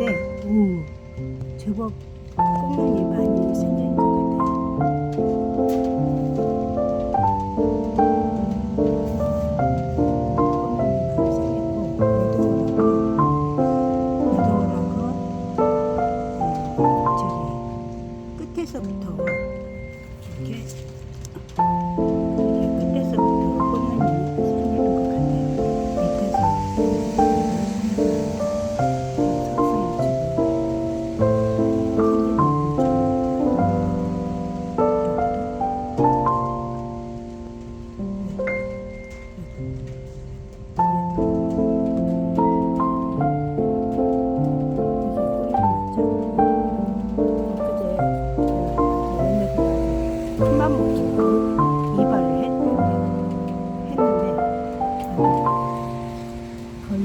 있는데 오, 제법 꽃무늬 많이 생긴 것 같아요. 끝에서부터 이렇게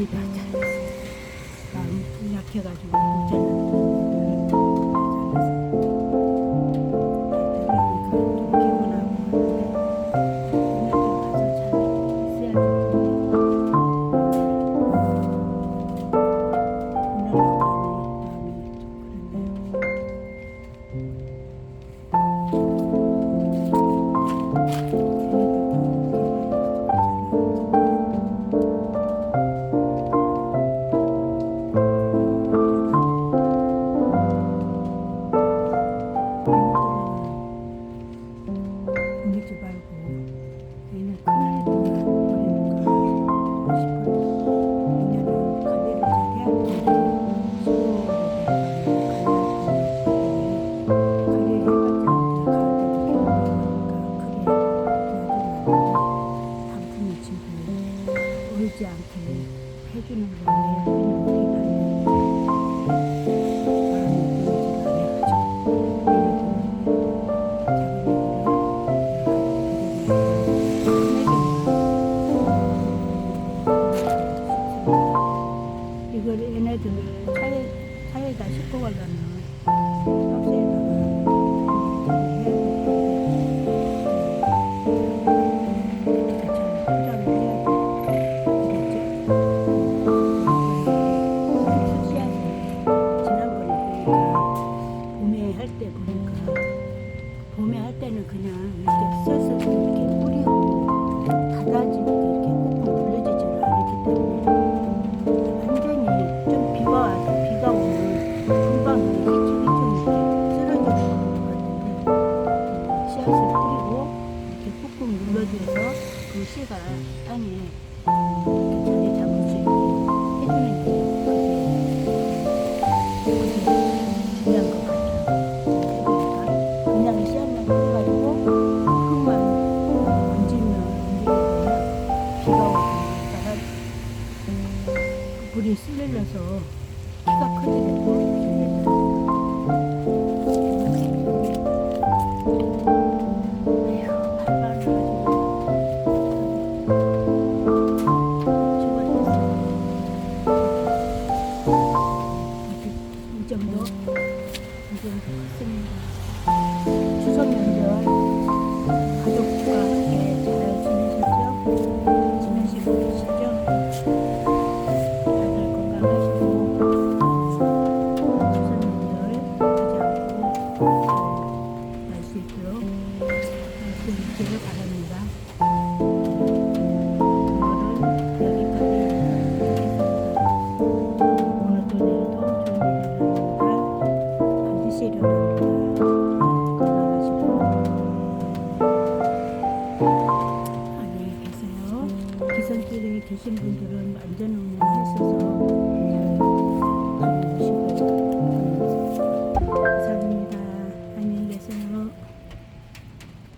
이다 잘랐어요. 약해가지고 못 잘랐어요. 살에다 싣고 가려면 때 보니까 그냥 이렇게 써서 이렇게 뿌리고 닫아지고 나이 드신 분들은 안전운동을 했어서